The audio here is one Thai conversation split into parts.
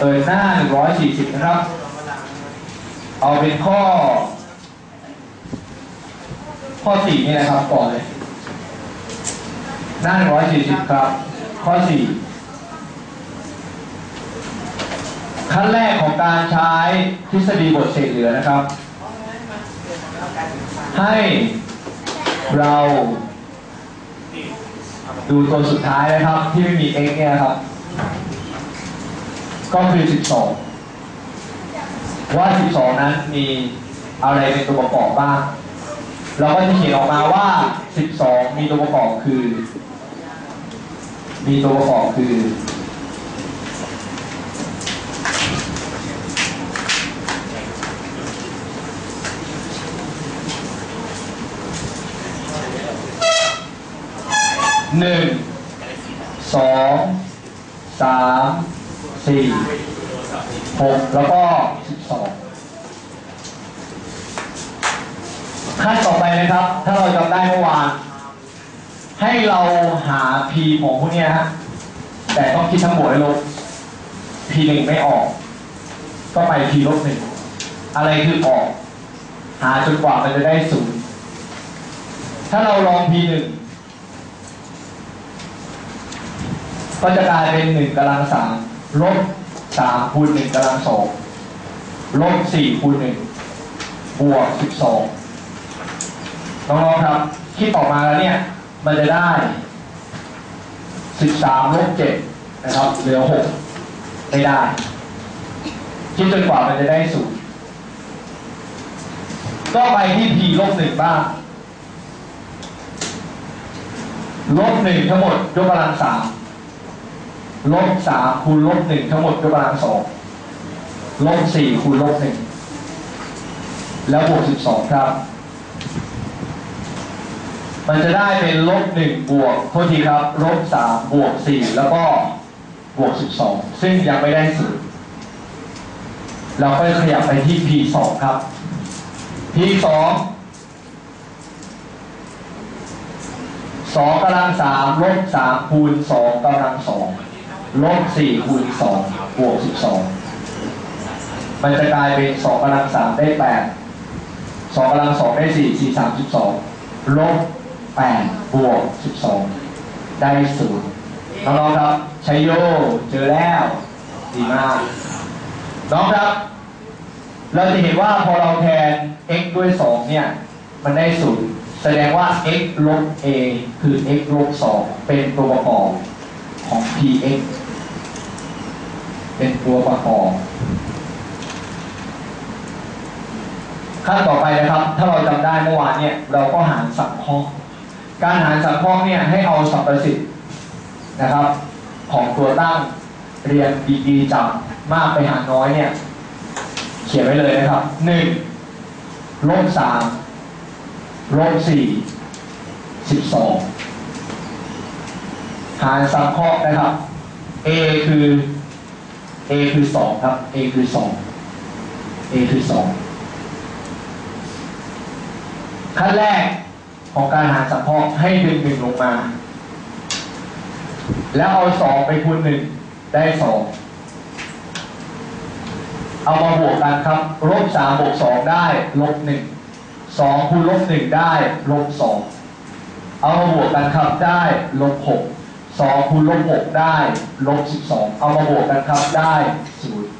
เปิดหน้า 140 นะครับ เอาเป็นข้อ ข้อ 4 นี่นะครับก่อนเลย หน้า 140 ครับ ข้อ 4 ขั้นแรกของการใช้ทฤษฎีบทเศษเหลือนะครับ ให้เราดูตัวสุดท้ายนะครับ ที่ไม่มี x เนี่ยครับ ก็คือ 12 ว่า 12 นั้นมีอะไรเป็นตัวประกอบบ้าง เราก็จะเขียนออกมาว่า 12 มีตัวประกอบคือ มีตัวประกอบคือหนึ่งสองสาม สี่หกแล้วก็สิบสองขั้นต่อไปนะครับ ถ้าเราจำได้เมื่อวาน ให้เราหา p ของพวกนี้ฮะแต่ต้องคิดทั้งบวกและลบ p หนึ่งไม่ออก ก็ไป p ลบหนึ่งอะไรคือออก หาจนกว่ามันจะได้ศูนย์ถ้าเราลอง p หนึ่งก็จะกลายเป็นหนึ่งกำลังสาม ลบสามคูณหนึ่งกำลังสองลบสี่คูณหนึ่งบวกสิบสองน้องๆครับ คิดออกมาแล้วเนี่ย มันจะได้สิบสามลบเจ็ดนะครับเหลือหกไม่ได้ คิดจนกว่ามันจะได้ศูนย์ก็ไปที่ p ลบหนึ่งบ้างลบหนึ่งทั้งหมดยกกำลังสาม ลบสามคูณลบหนึ่งทั้งหมดยกกำลังสองลบสี่คูณลบหนึ่งแล้วบวกสิบสองครับ มันจะได้เป็นลบหนึ่งบวกโทษทีครับลบสามบวกสี่แล้วก็บวกสิบสองซึ่งยังไม่ได้ศูนย์เราก็ขยับไปที่ p สองครับ p สองสองกำลังสามลบสามคูณสองกำลังสอง ลบสี่คูณสองบวกสิบสองมันจะกลายเป็นสองกำลังสามได้แปดสองกำลังสองได้สี่สี่สามสิบสองลบแปดบวกสิบสองได้ศูนย์น้องๆครับชัยโยเจอแล้วดีมากน้องครับ เราจะเห็นว่าพอเราแทน x ด้วยสองเนี่ย มันได้ศูนย์แสดงว่า x ลบ a คือ x ลบ 2 เป็นตัวประกอบ ของ px เป็นตัวประกอบขั้นต่อไปนะครับ ถ้าเราจำได้เมื่อวานเนี่ย เราก็หารสังเคราะห์การหารสังเคราะห์เนี่ยให้เอาสรรพสิทธิ์นะครับ ของตัวตั้งเรียนดีๆจำมากไปหารน้อยเนี่ย เขียนไว้เลยนะครับหนึ่งลบสามลบสี่สิบสอง หารสังเคราะห์นะครับ a คือ a คือสองครับ a คือสอง a คือสองขั้นแรกของการหารสังเคราะห์ให้ดึงหนึ่งลงมา แล้วเอาสองไปคูณหนึ่งได้สองเอามาบวกกันครับลบสามบวกสองได้ลบหนึ่งสองคูณลบหนึ่งได้ลบสองเอามาบวกกันครับได้ลบหก สองคูณลบหกได้ลบสิบสองเอามาบวกกันครับได้ศูนย์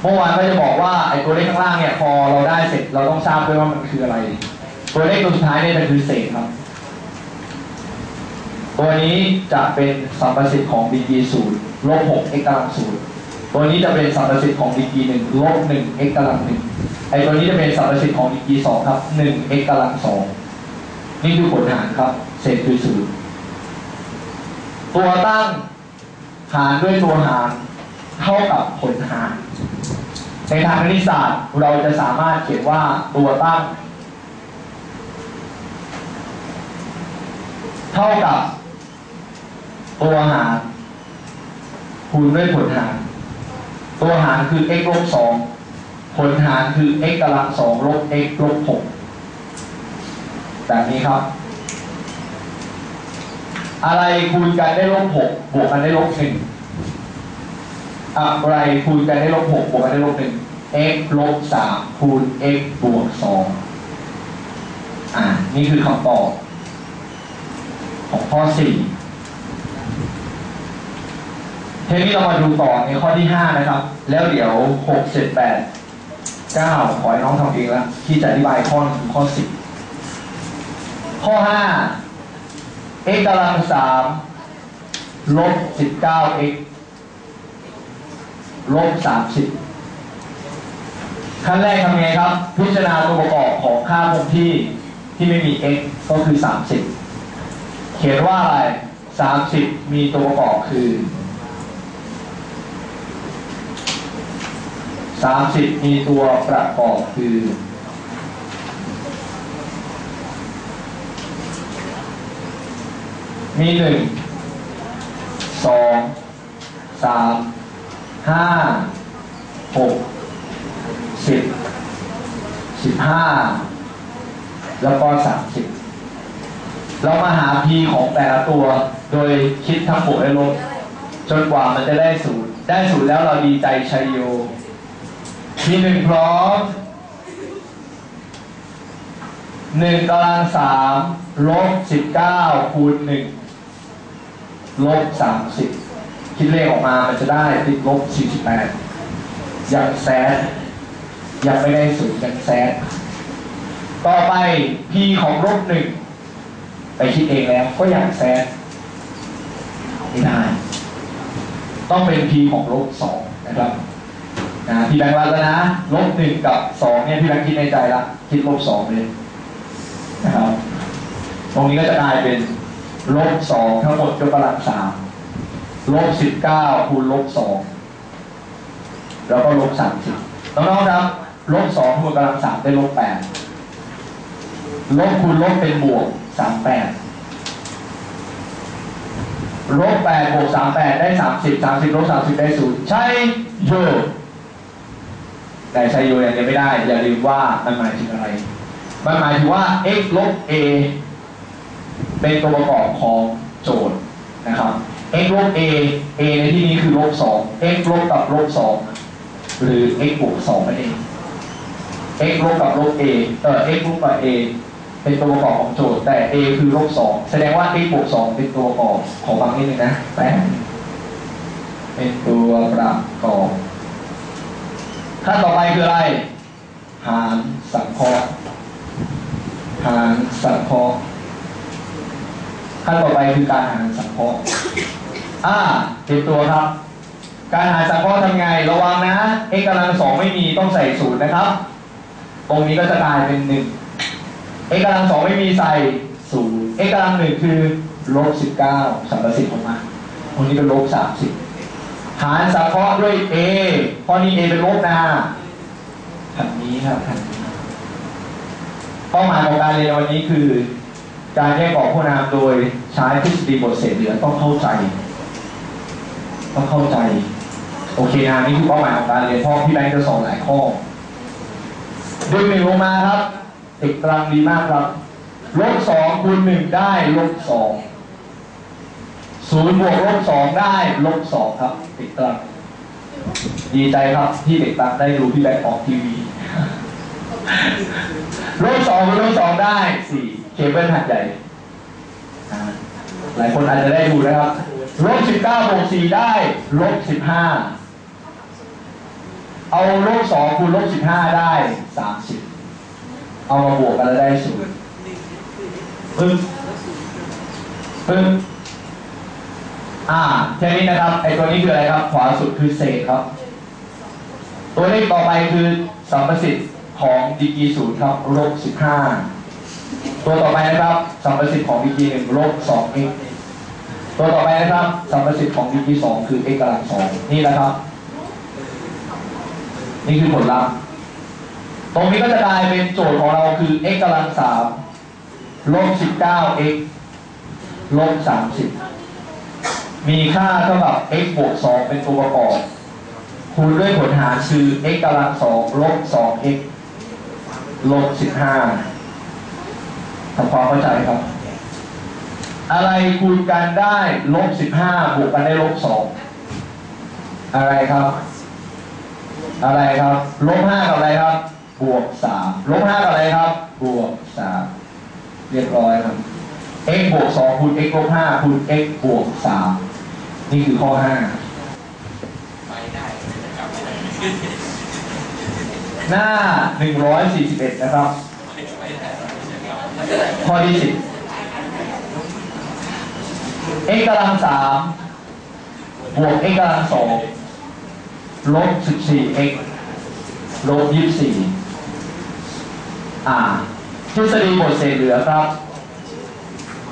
เมื่อวานก็จะบอกว่าไอ้ตัวเลขข้างล่างเนี่ยพอเราได้เสร็จเราต้องทราบด้วยว่ามันคืออะไร ตัวเลขตัวสุดท้ายเนี่ยมันคือเศษครับ ตัวนี้จะเป็นสัมประสิทธิ์ของดีกีศูนย์ลบหก x กำลังศูนย์ตัวนี้จะเป็นสัมประสิทธิ์ของดีกีหนึ่งลบหนึ่ง x กำลังหนึ่งไอ้ตัวนี้จะเป็นสัมประสิทธิ์ของดีกีสองครับหนึ่ง x กำลังสอง นี่คือผลหารครับ เศษคือศูนย์ตัวตั้งหารด้วยตัวหารเท่ากับผลหาร ในทางคณิตศาสตร์เราจะสามารถเขียนว่าตัวตั้ง เท่ากับตัวหารคูณด้วยผลหาร ตัวหารคือ x ลบสองผลหารคือ x กำลังสองลบ x ลบหก แบบนี้ครับ อะไรคูณกันได้ลบหกบวกกันได้ลบหนึ่งอะไรคูณกันได้ลบหกบวกกันได้ลบหนึ่ง x ลบสามคูณ x บวกสองอ่า นี่คือคำตอบ ของข้อสี่เทปนี้เรามาดูต่อในข้อที่ห้านะครับ แล้วเดี๋ยวหกเจ็ดแปดเก้าขอให้น้องทำเองละที่จะอธิบายข้อหนึ่งข้อสิบ ข้อห้า x กำลังสามลบสิบเก้า x ลบสามสิบขั้นแรกทำไงครับ พิจารณาตัวประกอบของค่าคงที่ที่ไม่มี x ก็คือ 30 เขียนว่าอะไร 30 มีตัวประกอบคือ 30 มีตัวประกอบคือ มีหนึ่งสองสามห้าหกสิบสิบห้าแล้วก็สามสิบเรามาหา p ของแต่ละตัว โดยคิดทั้งบวกและลบจนกว่ามันจะได้ศูนย์ได้ศูนย์แล้วเราดีใจชัยโย p หนึ่งพร้อมหนึ่งกำลังสามลบสิบเก้าคูณหนึ่ง ลบสามสิบคิดเลขออกมามันจะได้ติดลบสี่สิบแปดยังแซดยังไม่ได้ศูนย์ยังแซดต่อไป p ของลบหนึ่งไปคิดเองแล้วก็ยังแซดไม่ได้ ต้องเป็น p ของลบสองนะครับนะพี่แบงค์รัตนะลบหนึ่งกับสองเนี่ยพี่แบงค์คิดในใจละคิดลบสองเลยนะครับ ตรงนี้ก็จะกลายเป็น ลบสองทั้งหมดยกกำลังสามลบสิบเก้าคูณลบสองแล้วก็ลบสามสิบน้องๆครับลบสองคูณกำลังสามได้ลบแปดลบคูณลบเป็นบวกสามแปดลบแปดบวกสามแปดได้สามสิบสามสิบลบสามสิบได้ศูนย์ใช่โยแต่ใช่โยอย่างเดียวไม่ได้ อย่าลืมว่ามันหมายถึงอะไร มันหมายถึงว่า x ลบ a เป็นตัวประกอบของโจทย์นะครับ x ลบ a a ในที่นี้คือลบ2 x ลบกับลบ2หรือ x บวก2นั่นเอง x ลบกับลบ a เอ่อ x ลบกับ a เป็นตัวประกอบของโจทย์ แต่ a คือลบ2แสดงว่า x บวก2เป็นตัวประกอบของบางนิดนึงนะแป๊บเป็นตัวประกอบขั้นต่อไปคืออะไร หารสังเคราะห์หารสังเคราะห์ ขั้นต่อไปคือการหารสังเคราะห์อ่าเตรียมตัวครับ การหารสังเคราะห์ทำไง ระวังนะ x กำลังสองไม่มีต้องใส่ศูนย์นะครับ ตรงนี้ก็จะกลายเป็นหนึ่ง x กำลังสองไม่มีใส่ศูนย์ x กำลังหนึ่งคือลบสิบเก้าสัมประสิทธิ์ออกมาตรงนี้เป็นลบสามสิบหารสังเคราะห์ด้วย a เพราะนี้ a เป็นลบนะแผ่นนี้ครับแผ่นนี้เป้าหมายของการเรียนวันนี้คือ การแยกออกผู้นามโดยใช้ทฤษฎีบทเศษเหลือต้องเข้าใจ ต้องเข้าใจ โอเคนะนี่คือเป้าหมายของการเรียนเพราะพี่แบงค์จะสอนหลายข้อดึงหนึ่งลงมาครับติดตรังดีมากครับลบสองคูณหนึ่งได้ลบสองศูนย์บวกลบสองได้ลบสองครับ ติดตรังดีใจครับที่เด็กตังได้ดูพี่แบงค์ออกทีวีลบสองลบสองได้สี่ เคเบิลหัดใหญ่ หลายคนอาจจะได้ดูนะครับ ลบสิบเก้าบวกสี่ได้ ลบสิบห้า เอาลบสองคูณลบสิบห้าได้สามสิบ เอามาบวกกันแล้วได้ศูนย์ปึ๊บปึ๊บอ่าแค่นี้นะครับ ไอตัวนี้คืออะไรครับ ขวาสุดคือเศษครับ ตัวเลขต่อไปคือสัมประสิทธิ์ของดีกีศูนย์ครับลบสิบห้า ตัวต่อไปนะครับสัมประสิทธิ์ของดีกรีหนึ่งลบสองเอกตัวต่อไปนะครับสัมประสิทธิ์ของดีกรีสองคือ x กำลังสองนี่แหละครับ นี่คือผลลัพธ์ตรงนี้ก็จะกลายเป็นโจทย์ของเราคือ x กำลังสามลบสิบเก้า x ลบสามสิบมีค่าเท่ากับ x บวกสองเป็นตัวประกอบ คูณด้วยผลหารคือ x กำลังสองลบสอง x ลบสิบห้า ทำความเข้าใจครับ อะไรคูณกันได้ลบสิบห้าบวกกันได้ลบสองอะไรครับ อะไรครับลบห้ากับอะไรครับ บวกสามลบห้ากับอะไรครับ บวกสามเรียบร้อยครับ x บวกสองคูณ x ลบห้าคูณ x บวกสามนี่คือข้อห้าหน้าหนึ่งร้อยสี่สิบเอ็ดนะครับ ข้อที่สิบ x กำลังสามบวก x กำลังสองลบสิบสี่ x ลบยี่สิบสี่อ่าทฤษฎีบทเศษเหลือครับ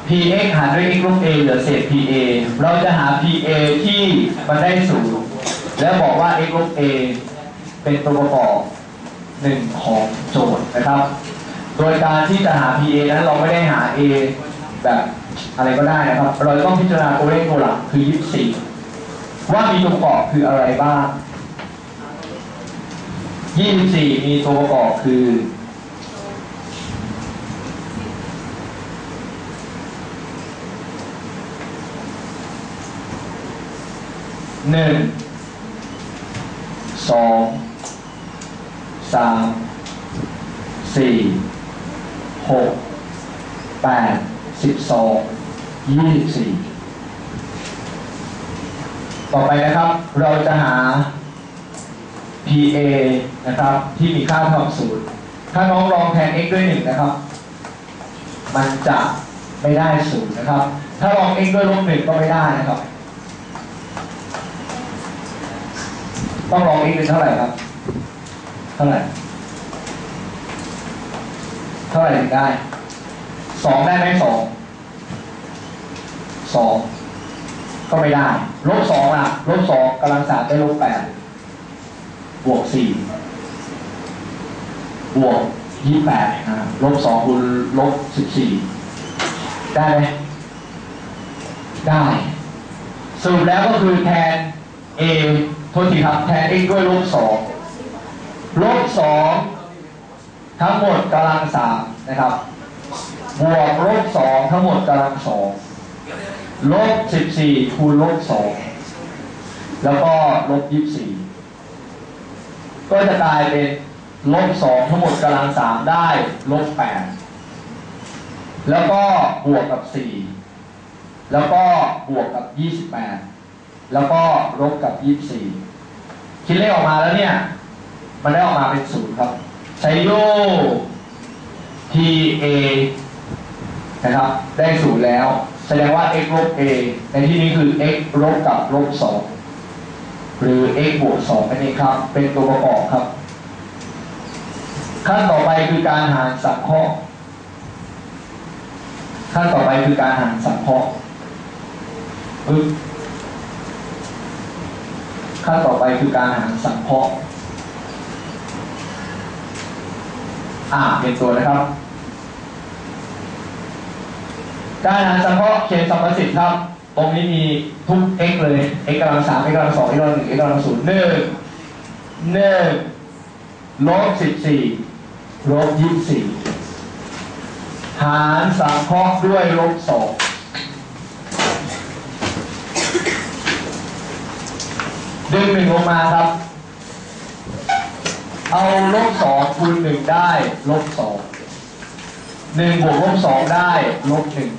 px หารด้วย x ลบ a เหลือเศษ pa เราจะหา pa ที่มันได้ศูนย์แล้วบอกว่า x ลบ a เป็นตัวประกอบหนึ่งของโจทย์นะครับ โดยการที่จะหา PA นั้นเราไม่ได้หา A แบบอะไรก็ได้นะครับ เราต้องพิจารณาตัวเลขตัวหลักคือ 24 ว่ามีตัวประกอบคืออะไรบ้าง 24 มีตัวประกอบคือหนึ่งสองสามสี่ หกแปดสิบสองยี่สิบสี่ต่อไปนะครับเราจะหา PA นะครับที่มีค่าเท่ากับศูนย์ถ้าน้องลองแทน x ด้วยหนึ่งนะครับ มันจะไม่ได้ศูนย์นะครับ ถ้าลอง x ด้วยลบหนึ่งก็ไม่ได้นะครับ ต้องลอง x เป็นเท่าไหร่ครับ เท่าไหร่ เท่าไหร่ถึงได้สองได้ไหมสองสองก็ไม่ได้ลบสองอะลบสองกำลังสามได้ลบแปดบวกสี่บวกยี่แปดนะลบสองคูณลบสิบสี่ได้ไหมได้สรุปแล้วก็คือแทน a โทษทีครับแทน x ด้วยลบสองลบสอง ทั้งหมดกำลังสามนะครับ บวกลบสองทั้งหมดกำลังสองลบสิบสี่คูณลบสองแล้วก็ลบยี่สิบสี่ก็จะกลายเป็นลบสองทั้งหมดกำลังสามได้ลบแปดแล้วก็บวกกับสี่แล้วก็บวกกับยี่สิบแปดแล้วก็ลบกับยี่สิบสี่คิดเลขออกมาแล้วเนี่ย มันได้ออกมาเป็นศูนย์ครับ ใช้โย PA นะครับ ได้ศูนย์แล้ว แสดงว่า x ลบ a ในที่นี้คือ x ลบกับลบสองหรือ x บวกสองนั่นเองครับ เป็นตัวประกอบครับ ขั้นต่อไปคือการหารสังเคราะห์ขั้นต่อไปคือการหารสังเคราะห์ขั้นต่อไปคือการหารสังเคราะห์ อ่าเป็นตัวนะครับ การหารสังเคราะห์เขียนสัมประสิทธิ์ครับ ตรงนี้มีทุก x เลย x กำลังสาม x กำลังสอง x กำลังหนึ่ง x กำลังศูนย์หนึ่งหนึ่งลบสิบสี่ลบยี่สิบสี่หารสังเคราะห์ด้วยลบสองดึงหนึ่งลงมาครับ เอาลบสองคูณหนึ่งได้ลบสองหนึ่งบวกลบสองได้ลบหนึ่ง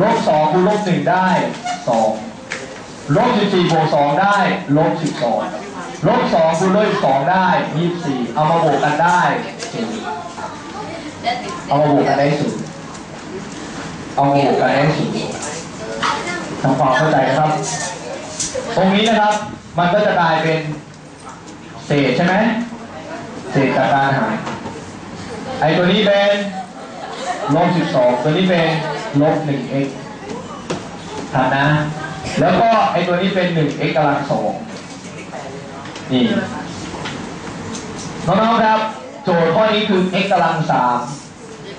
ลบสองคูณลบหนึ่งได้สองลบสิบสี่บวกสองได้ลบสิบสองลบสองคูณลบสองได้ยี่สิบสี่เอามาบวกกันได้ศูนย์เอามาบวกกันได้ศูนย์เอามาบวกกันได้ศูนย์ทำความเข้าใจนะครับ ตรงนี้นะครับ มันก็จะกลายเป็นเศษใช่ไหม เศษจากการหารไอตัวนี้เป็นลบ12 ตัวนี้เป็นลบ 1x ทันนะ แล้วก็ไอตัวนี้เป็น 1x กำลังสองนี่น้องๆครับ โจทย์ข้อนี้คือ x กำลังสาม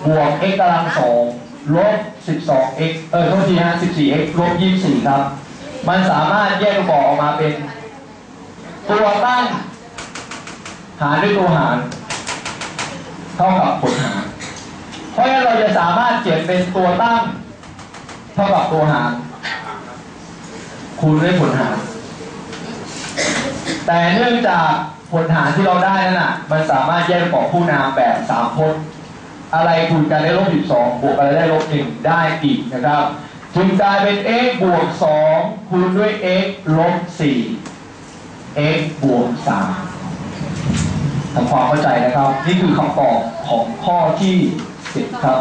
บวก x กำลังสองลบ 12x เออโทษทีฮะ 14x ลบ 24 ครับ มันสามารถแยกตัวบอกออกมาเป็น ตัวตั้ง หารด้วยตัวหาร เท่ากับผลหาร เพราะฉะนั้นเราจะสามารถเขียนเป็นตัวตั้ง เท่ากับตัวหาร คูณด้วยผลหาร แต่เนื่องจากผลหารที่เราได้นั่นน่ะ มันสามารถแยกของผู้นามแบบสามพจน์อะไรคูณกันได้ลบ12บวกอะไรได้ลบ1ได้อีกนะครับจึงกลายเป็น x บวก 2 คูณด้วย x ลบ 4 x บวก 3 ทำความเข้าใจนะครับ นี่คือคำตอบของข้อที่ 10 ครับ